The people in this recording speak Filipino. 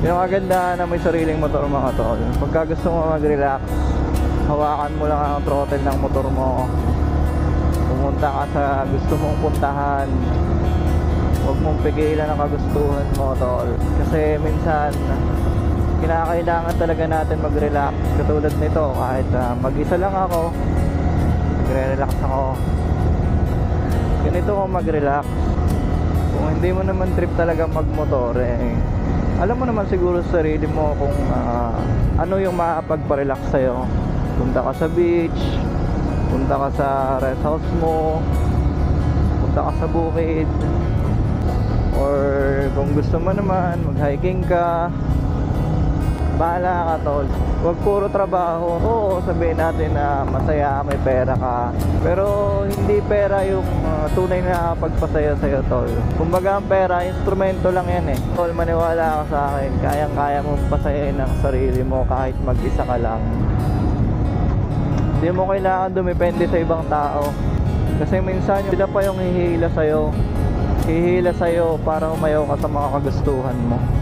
Yung kagandahan na may sariling motor mga tol. Pagka gusto mo mag-relax, hawakan mo lang ang throttle ng motor mo. Pumunta ka sa gusto mong puntahan. Huwag mong pigilan ang kagustuhan mo tol. Kasi minsan, kinakailangan talaga natin mag-relax. Katulad nito, kahit ah, mag-isa lang ako, nagre-relax ako. Ganito ako mag-relax. Kung hindi mo naman trip talaga magmotor eh, alam mo naman siguro sa sarili mo kung ah, ano yung makapagpa-relax sa'yo. Punta ka sa beach, punta ka sa rest house mo, punta ka sa bukid, or kung gusto mo naman, mag-hiking ka, bahala ka tol. Huwag puro trabaho. Oo, sabihin natin na masaya ka, may pera ka. Pero hindi pera yung uh, tunay na pagpasaya sa'yo tol. Kumbaga ang pera, instrumento lang yan eh. Tol, maniwala ka sa akin. Kayang-kaya mo pasayain ang sarili mo kahit mag-isa ka lang. Hindi mo kailangan dumepende sa ibang tao. Kasi minsan sila pa yung hihila sa'yo. Hihila sa'yo para umayaw ka sa mga kagustuhan mo.